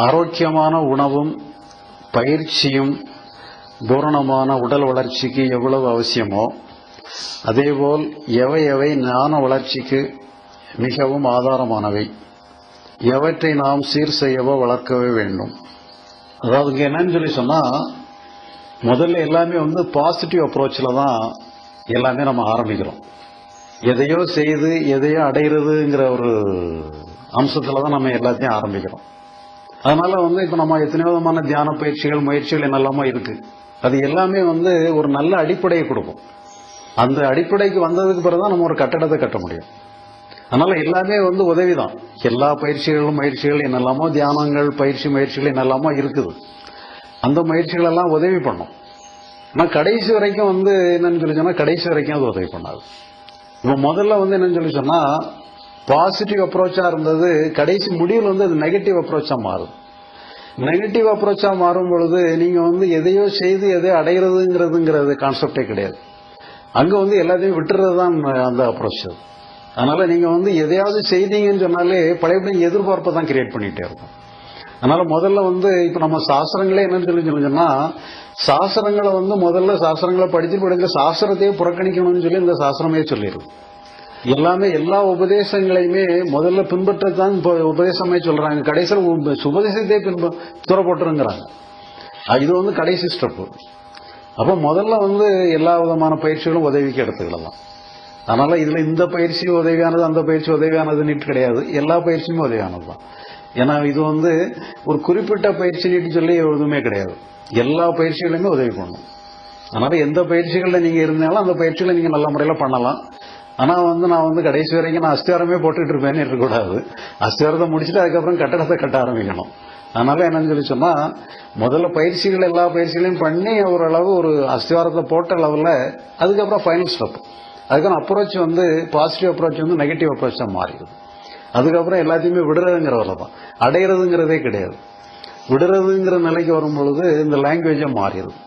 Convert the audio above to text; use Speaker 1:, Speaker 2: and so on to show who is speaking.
Speaker 1: ஆரோக்கியமான உணவும் பயிற்சியும் பூரணமான உடல் வளர்ச்சிக்கு எவ்வளவு அவசியமோ அதேபோல் எவை எவை ஞான வளர்ச்சிக்கு மிகவும் ஆதாரமானவை. எவற்றை நாம் சீர் செய்யவோ வளர்க்கவே வேண்டும். அதாவது இங்கே என்னன்னு சொல்லி சொன்னால் முதல்ல எல்லாமே வந்து பாசிட்டிவ் அப்ரோச்சில் தான் எல்லாமே நம்ம ஆரம்பிக்கிறோம். எதையோ செய்து எதையோ அடைகிறதுங்கிற ஒரு அம்சத்தில் தான் நம்ம எல்லாத்தையும் ஆரம்பிக்கிறோம். அதனால வந்து இப்போ நம்ம எத்தனை விதமான தியான பயிற்சிகள் முயற்சிகள் என்னெல்லாமோ இருக்கு. அது எல்லாமே வந்து ஒரு நல்ல அடிப்படையை கொடுக்கும். அந்த அடிப்படைக்கு வந்ததுக்கு பிறகு தான் நம்ம ஒரு கட்டடத்தை கட்ட முடியும். அதனால எல்லாமே வந்து உதவி தான் எல்லா பயிற்சிகளும் முயற்சிகள் என்னெல்லாமோ தியானங்கள் பயிற்சி முயற்சிகள் என்னெல்லாமோ இருக்குது. அந்த முயற்சிகள் எல்லாம் உதவி பண்ணும். ஆனால் கடைசி வரைக்கும் வந்து என்னன்னு சொல்லி சொன்னா கடைசி வரைக்கும் அது உதவி பண்ணாது. இப்போ முதல்ல வந்து என்னன்னு சொல்லி சொன்னா பாசிட்டிவ் அப்ரோச்சா இருந்தது. கடைசி முடிவில் வந்து அது நெகட்டிவ் அப்ரோச்சா மாறும். நெகட்டிவ் அப்ரோச்சா மாறும் பொழுது நீங்க வந்து எதையோ செய்து எதையோ அடைகிறதுங்கிறதுங்கிறது கான்செப்டே கிடையாது. அங்க வந்து எல்லாத்தையும் விட்டுறது தான் அந்த அப்ரோச் அதனால் அதனால நீங்க வந்து எதையாவது செய்தீங்கன்னு சொன்னாலே பழையபடி எதிர்பார்ப்பை தான் கிரியேட் பண்ணிட்டே இருக்கும். அதனால முதல்ல வந்து இப்ப நம்ம சாஸ்திரங்களே என்னன்னு சொல்லி சொல்லுங்கன்னா சாஸ்திரங்களை வந்து முதல்ல சாஸ்திரங்களை படிச்சு படிங்க சாஸ்திரத்தையே புறக்கணிக்கணும்னு சொல்லி இந்த சாஸ்திரமே சொல்லிடுவோம் எல்லாமே எல்லா உபதேசங்களையுமே முதல்ல பின்பற்றத்தான் இப்போ உபதேசமே சொல்றாங்க. கடைசியில் சுபதேசத்தை பின்ப துற போட்டுருங்கிறாங்க இது வந்து கடைசி ஸ்டெப்பு அப்போ முதல்ல வந்து எல்லா விதமான பயிற்சிகளும் உதவிக்கு எடுத்துக்கலாம் அதனால இதுல இந்த பயிற்சி உதவியானது அந்த பயிற்சி உதவியானதுன்னு கிடையாது. எல்லா பயிற்சியுமே உதவியானது தான். ஏன்னா இது வந்து ஒரு குறிப்பிட்ட பயிற்சி நீட்டு சொல்லி எதுவுமே கிடையாது. எல்லா பயிற்சிகளுமே உதவி பண்ணும். அதனால எந்த பயிற்சிகளில் நீங்க இருந்தாலும் அந்த பயிற்சிகளை நீங்க நல்ல முறையில் பண்ணலாம். ஆனால் வந்து நான் வந்து கடைசி வரைக்கும் நான் அஸ்திவாரமே போட்டுட்டு இருப்பேன்னு இருக்கக்கூடாது. அஸ்திவாரத்தை முடிச்சுட்டு அதுக்கப்புறம் கட்டடத்தை கட்ட ஆரம்பிக்கணும். அதனால என்னன்னு சொல்லி சொன்னால் முதல்ல பயிற்சிகள் எல்லா பயிற்சிகளையும் பண்ணி ஓரளவு ஒரு அஸ்திவாரத்தை போட்ட லெவலில் அதுக்கப்புறம் ஃபைனல் ஸ்டெப் அதுக்கான அப்ரோச் வந்து பாசிட்டிவ் அப்ரோச் வந்து நெகட்டிவ் அப்ரோச்சா மாறிடுது. அதுக்கப்புறம் எல்லாத்தையுமே விடுறதுங்கிறவரை தான். அடையிறதுங்கிறதே கிடையாது. விடுறதுங்கிற நிலைக்கு வரும் பொழுது இந்த லாங்குவேஜை மாறிடுது.